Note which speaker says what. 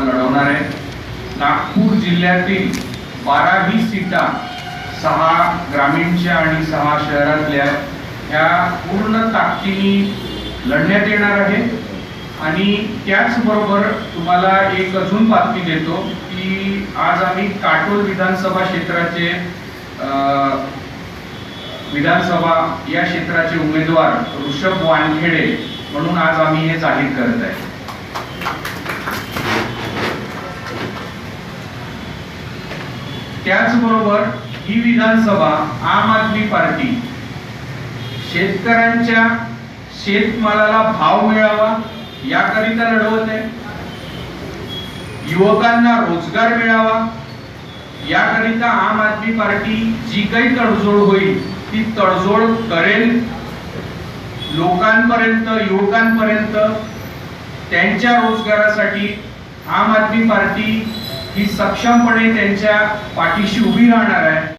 Speaker 1: लढवणार आहे. नागपूर जिल्ह्यातील बारावी सीटा सहा ग्रामीणच्या आणि सहा शहरातल्या ह्या पूर्ण ताकदीने लढण्यात येणार आहे. आणि त्याचबरोबर तुम्हाला एक अजून बातमी देतो की आज आम्ही काटोल विधानसभा क्षेत्राचे विधानसभा या क्षेत्राचे उमेदवार ऋषभ वानखेडे म्हणून आज आम्ही हे जाहीर करत आहे. त्याचबरोबर ही विधानसभा आम आदमी पार्टी. शेतकऱ्यांच्या शेतमालाला भाव मिळावा याकरिता लढवत आहे. युवकांना रोजगार मिळावा याकरिता आम आदमी पार्टी जी काही तडजोड होईल ती तडजोड करेल. लोकांपर्यंत युवकांपर्यंत त्यांच्या रोजगारासाठी आम आदमी पार्टी ही सक्षमपणे त्यांच्या पाठीशी उभी राहणार आहे.